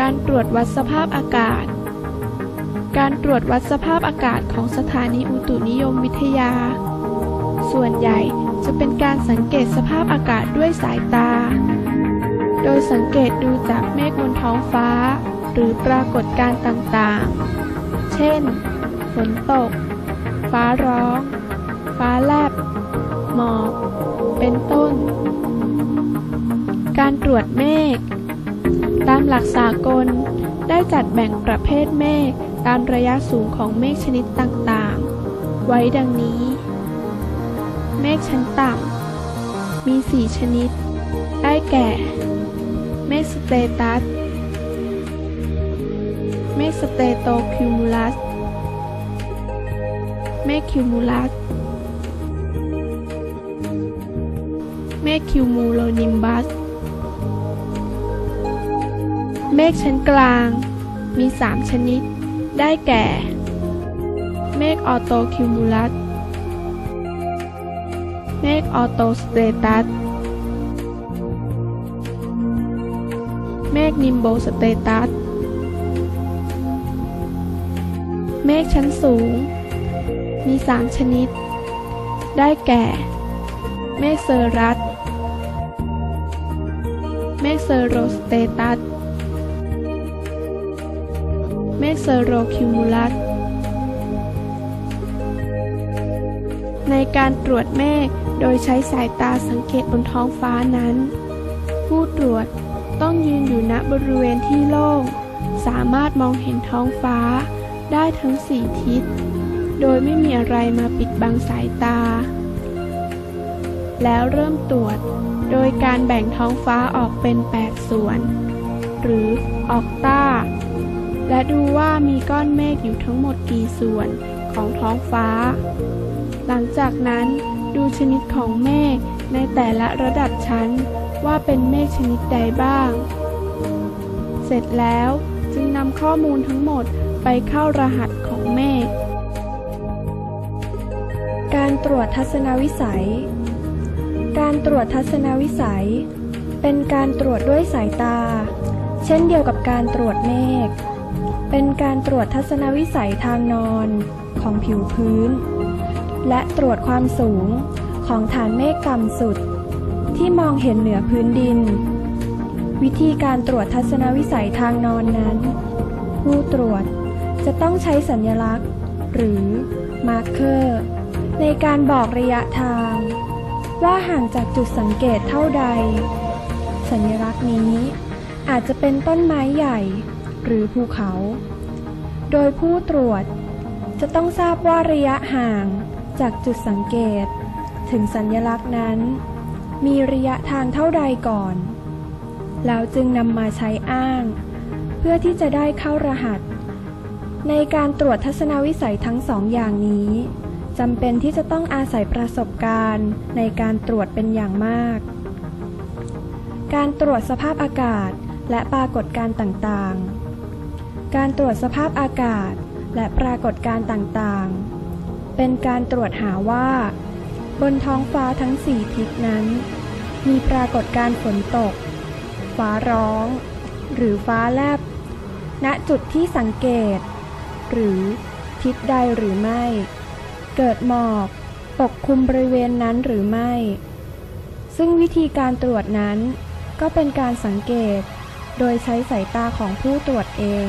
การตรวจวัดสภาพอากาศ การตรวจวัดสภาพอากาศของสถานีอุตุนิยมวิทยา ส่วนใหญ่จะเป็นการสังเกตสภาพอากาศด้วยสายตา โดยสังเกตดูจากเมฆบนท้องฟ้า หรือปรากฏการณ์ต่างๆ เช่น ฝนตก ฟ้าร้อง ฟ้าแลบ หมอก เป็นต้น การตรวจเมฆ ตามหลักสากล ได้จัดแบ่งประเภทเมฆตามระยะสูงของเมฆชนิดต่างๆ ไว้ดังนี้ เมฆชั้นต่ำ มี 4 ชนิด ได้แก่ เมฆสเตตัส เมฆสเตโตคิวมูลัส เมฆคิวมูลัส เมฆคิวมูโลนิมบัส เมฆชั้นกลาง มี 3 ชนิด ได้แก่ เมฆออโตคิวมูลัส เมฆออโตสเตตัส เมฆนิมโบสเตตัส เมฆชั้นสูง มี 3 ชนิด ได้แก่ เมฆเซอรัส เมฆเซอโรสเตตัส เมฆเซโรคิวมูลัส ในการตรวจเมฆโดยใช้สายตาสังเกตบนท้องฟ้านั้น ผู้ตรวจต้องยืนอยู่ณบริเวณที่โล่ง สามารถมองเห็นท้องฟ้าได้ทั้งสี่ทิศ โดยไม่มีอะไรมาปิดบังสายตา แล้วเริ่มตรวจโดยการแบ่งท้องฟ้าออกเป็น 8 ส่วน หรือออกต้า และดูว่ามีก้อนเมฆอยู่ทั้งหมดกี่ส่วนของท้องฟ้า หลังจากนั้นดูชนิดของเมฆในแต่ละระดับชั้นว่าเป็นเมฆชนิดใดบ้าง เสร็จแล้วจึงนำข้อมูลทั้งหมดไปเข้ารหัสของเมฆ การตรวจทัศนวิสัย การตรวจทัศนวิสัย เป็นการตรวจด้วยสายตา เช่นเดียวกับการตรวจเมฆ เป็นการตรวจทัศนวิสัยทางนอนของผิวพื้น และตรวจความสูงของฐานเมฆต่ำสุด ที่มองเห็นเหนือพื้นดิน วิธีการตรวจทัศนวิสัยทางนอนนั้น ผู้ตรวจจะต้องใช้สัญลักษณ์ หรือมาร์คเกอร์ในการบอกระยะทาง ว่าห่างจากจุดสังเกตเท่าใด สัญลักษณ์นี้อาจจะเป็นต้นไม้ใหญ่ หรือภูเขา โดยผู้ตรวจจะต้องทราบว่าระยะห่างจากจุดสังเกต ถึงสัญลักษณ์นั้น มีระยะทางเท่าใดก่อน แล้วจึงนำมาใช้อ้าง เพื่อที่จะได้เข้ารหัส ในการตรวจทัศนวิสัยทั้งสองอย่างนี้จำเป็นที่จะต้องอาศัยประสบการณ์ในการตรวจเป็นอย่างมาก การตรวจสภาพอากาศและปรากฏการณ์ต่างๆ การตรวจสภาพอากาศ และปรากฏการณ์ต่างๆ เป็นการตรวจหาว่า บนท้องฟ้าทั้งสี่ทิศนั้น มีปรากฏการณ์ฝนตก ฟ้าร้อง หรือฟ้าแลบ ณจุดที่สังเกต หรือทิศใดหรือไม่ เกิดหมอก ปกคลุมบริเวณนั้นหรือไม่ ซึ่งวิธีการตรวจนั้น ก็เป็นการสังเกต โดยใช้สายตาของผู้ตรวจเอง